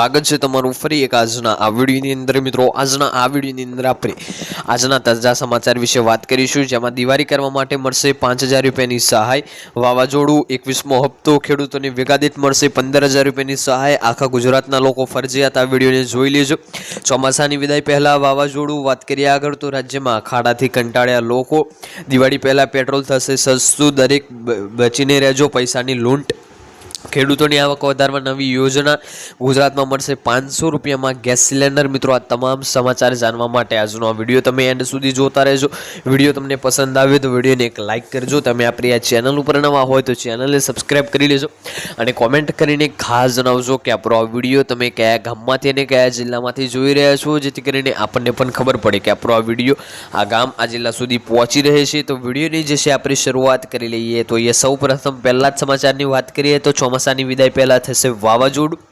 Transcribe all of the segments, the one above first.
સ્વાગત છે તમારું ફરી એક આજના આ વિડીયોની અંદર. મિત્રો, આજના આ વિડીયોની અંદર આપણે આજના તાજા સમાચાર વિશે વાત કરીશું, જેમાં દિવાળી કરવા માટે મળશે પાંચ હજાર રૂપિયાની સહાય, વાવાઝોડું, એકવીસમો હપ્તો, ખેડૂતોને વેગાદિત મળશે પંદર હજાર રૂપિયાની સહાય. આખા ગુજરાતના લોકો ફરજિયાત આ વિડીયોને જોઈ લેજો. ચોમાસાની વિદાય પહેલાં વાવાઝોડું, વાત કરીએ આગળ, તો રાજ્યમાં ખાડાથી કંટાળ્યા લોકો. દિવાળી પહેલાં પેટ્રોલ થશે સસ્તું, દરેક બચીને રહેજો, પૈસાની લૂંટ. ખેડૂતોની આવક વધારવા નવી યોજના ગુજરાતમાં મળશે. પાંચસો રૂપિયામાં ગેસ સિલિન્ડર. મિત્રો, આ તમામ સમાચાર જાણવા માટે આજનો આ વીડિયો તમે એન્ડ સુધી જોતા રહેજો. વીડિયો તમને પસંદ આવ્યો તો વિડીયોને એક લાઇક કરજો. તમે આપણી આ ચેનલ ઉપર નવા હોય તો ચેનલને સબસ્ક્રાઈબ કરી લેજો અને કોમેન્ટ કરીને ખાસ જણાવજો કે આપણો આ વીડિયો તમે કયા ગામમાંથી અને કયા જિલ્લામાંથી જોઈ રહ્યા છો, જેથી કરીને આપણને પણ ખબર પડે કે આપણો આ વીડિયો આ ગામ, આ જિલ્લા સુધી પહોંચી રહે છે. તો વિડીયોની જે છે, આપણે શરૂઆત કરી લઈએ. તો એ સૌ પ્રથમ પહેલાં જ સમાચારની વાત કરીએ તો ચોમાસાની વિદાય પહેલાં થશે વાવાઝોડું.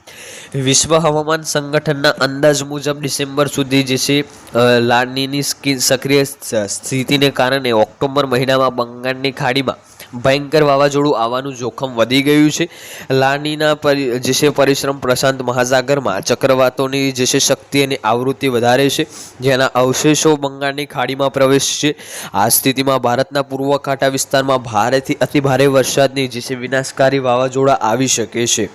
વિશ્વ હવામાન સંગઠનના અંદાજ મુજબ ડિસેમ્બર સુધી જે છે લાનીની સક્રિય સ્થિતિને કારણે ઓક્ટોબર મહિનામાં બંગાળની ખાડીમાં ભયંકર વાવાઝોડું આવવાનું જોખમ વધી ગયું છે. લાનીના જે છે, પરિશ્રમ પ્રશાંત મહાસાગરમાં ચક્રવાતોની જે છે, શક્તિ અને આવૃત્તિ વધારે છે. જેના અવશેષો બંગાળની ખાડીમાં પ્રવેશ છે. આ સ્થિતિમાં ભારતના પૂર્વ કાંઠા વિસ્તારમાં ભારેથી અતિભારે વરસાદની જે છે, વિનાશકારી વાવાઝોડા આવી શકે છે.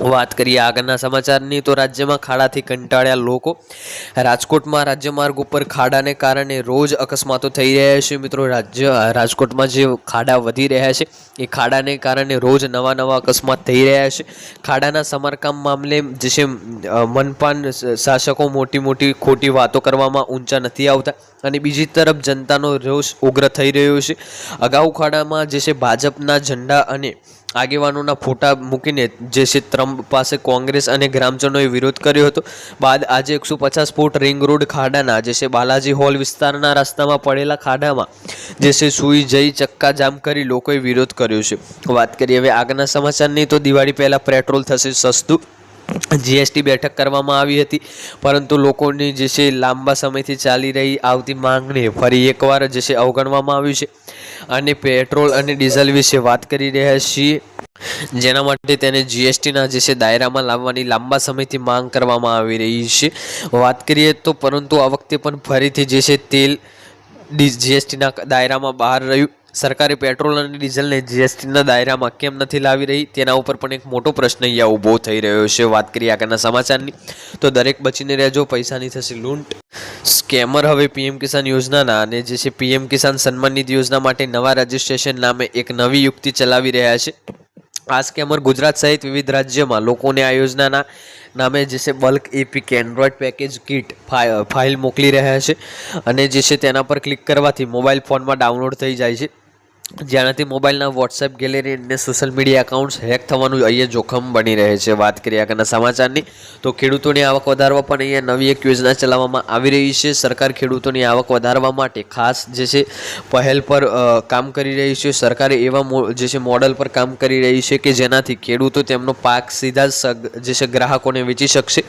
વાત કરીએ આગળના સમાચારની, તો રાજ્યમાં ખાડાથી કંટાળ્યા લોકો. રાજકોટમાં રાજ્યમાર્ગ ઉપર ખાડાને કારણે રોજ અકસ્માતો થઈ રહ્યા છે. મિત્રો, રાજ્ય, રાજકોટમાં જે ખાડા વધી રહ્યા છે, એ ખાડાને કારણે રોજ નવા નવા અકસ્માત થઈ રહ્યા છે. ખાડાના સમારકામ મામલે જે છે મનપાન શાસકો મોટી મોટી ખોટી વાતો કરવામાં ઊંચા નથી આવતા. અને બીજી તરફ જનતાનો રોષ ઉગ્ર થઈ રહ્યો છે. અગાઉ ખાડામાં જે છે ભાજપના ઝંડા અને આગેવાનોના ફોટા મૂકીને જે છે ટ્રમ્પ પાસે કોંગ્રેસ અને ગ્રામજનોએ વિરોધ કર્યો હતો. બાદ આજે એકસો પચાસ ફૂટ રિંગ રોડ ખાડાના જે છે બાલાજી હોલ વિસ્તારના રસ્તામાં પડેલા ખાડામાં જે છે સુઈ જઈ ચક્કા જામ કરી લોકોએ વિરોધ કર્યો છે. વાત કરીએ હવે આગળના સમાચારની તો દિવાળી પહેલાં પેટ્રોલ થશે સસ્તું. જીએસટી બેઠક કરવામાં આવી હતી. પરંતુ લોકોની જે છે લાંબા સમયથી ચાલી રહી આવતી માંગને ફરી એકવાર જે છે અવગણવામાં આવ્યું છે. અને પેટ્રોલ અને ડીઝલ વિશે વાત કરી રહ્યા છીએ. જેના માટે તેને જીએસટીના જે છે દાયરામાં લાવવાની લાંબા સમયથી માંગ કરવામાં આવી રહી છે. વાત કરીએ તો પરંતુ આ વખતે પણ ફરીથી જે છે તેલ જીએસટીના દાયરામાં બહાર રહ્યું. સરકારે પેટ્રોલ અને ડીઝલને જીએસટીના દાયરામાં કેમ નથી લાવી રહી? તેના ઉપર પણ એક મોટો પ્રશ્ન અહીંયા ઊભો થઈ રહ્યો છે. વાત કરીએ આગળના સમાચારની. તો દરેક બચીને રહેજો, પૈસાની થશે લૂંટ. સ્કેમર હવે પીએમ કિસાન યોજનાના અને જે છે પીએમ કિસાન સન્માન નિધિ યોજના માટે નવા રજિસ્ટ્રેશન નામે એક નવી યુક્તિ ચલાવી રહ્યા છે. આ સ્કેમર ગુજરાત સહિત વિવિધ રાજ્યમાં લોકોને આ યોજનાના નામે જે છે bulk AP K android package kit file મોકલી રહ્યા છે. અને જે છે તેના પર ક્લિક કરવાથી મોબાઈલ ફોનમાં ડાઉનલોડ થઈ જાય છે. જેનાથી મોબાઈલના વોટ્સએપ ગેલેરી અને સોશિયલ મીડિયા એકાઉન્ટ્સ હેક થવાનું અહીંયા જોખમ બની રહે છે. વાત કરીએ આગળના સમાચારની, તો ખેડૂતોની આવક વધારવા પણ અહીંયા નવી એક યોજના ચલાવવામાં આવી રહી છે. સરકાર ખેડૂતોની આવક વધારવા માટે ખાસ જે છે, પહેલ પર કામ કરી રહી છે. સરકારે એવા જે છે મોડલ પર કામ કરી રહી છે કે જેનાથી ખેડૂતો તેમનો પાક સીધા જે છે, ગ્રાહકોને વેચી શકશે.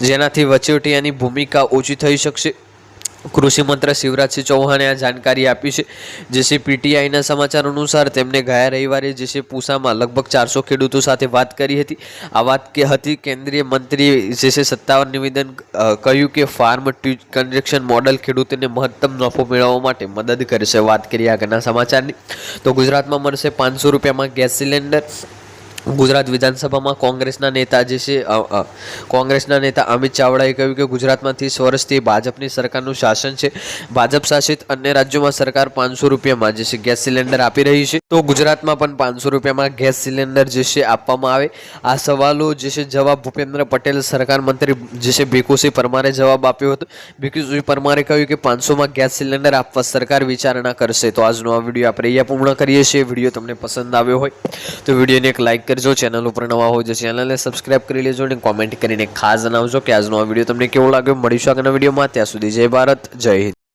જેનાથી વચોટિયાની ભૂમિકા ઓછી થઈ શકશે. કૃષિ મંત્રી શિવરાજસિંહ ચૌહાણે આ જાણકારી આપી છે. જેસી પીટીઆઈના સમાચાર અનુસાર તેમણે ગયા રવિવારે જે પૂસામાં લગભગ ચારસો ખેડૂતો સાથે વાત કરી હતી. આ વાત કે હતી કેન્દ્રીય મંત્રીએ જેસે સત્તાવાર નિવેદન કહ્યું કે ફાર્મ ટુ કન્ઝેક્શન મોડલ ખેડૂતોને મહત્તમ નફો મેળવવા માટે મદદ કરશે. વાત કરી આગળના સમાચારની. તો ગુજરાતમાં મળશે પાંચસો રૂપિયામાં ગેસ સિલિન્ડર. ગુજરાત વિધાનસભામાં કોંગ્રેસના નેતા જે છે કોંગ્રેસના નેતા અમિત ચાવડાએ કહ્યું કે ગુજરાતમાં ત્રીસ વર્ષથી ભાજપની સરકારનું શાસન છે. ભાજપ શાસિત અન્ય રાજ્યોમાં સરકાર પાંચસો રૂપિયામાં જે છે ગેસ સિલિન્ડર આપી રહી છે. તો ગુજરાતમાં પણ પાંચસો રૂપિયામાં ગેસ સિલિન્ડર જે છે આપવામાં આવે. આ સવાલો જે છે જવાબ ભૂપેન્દ્ર પટેલ સરકાર મંત્રી જે છે ભીખુસિંહ પરમારે જવાબ આપ્યો હતો. ભીખુસિંહ પરમારે કહ્યું કે પાંચસોમાં ગેસ સિલિન્ડર આપવા સરકાર વિચારણા કરશે. તો આજનો આ વીડિયો આપણે અહીંયા પૂર્ણ કરીએ છીએ. વીડિયો તમને પસંદ આવ્યો હોય તો વિડીયોને એક લાઇક કરજો ચેનલ ઉપર નવા હોય તો ચેનલને સબસ્ક્રાઇબ કરી લેજો અને કોમેન્ટ કરીને ખાસ જણાવજો કે આજનો આ વીડિયો તમને કેવો લાગ્યો. મળીશું આગળના વિડીયોમાં ત્યાં સુધી જય ભારત, જય હિન્દ.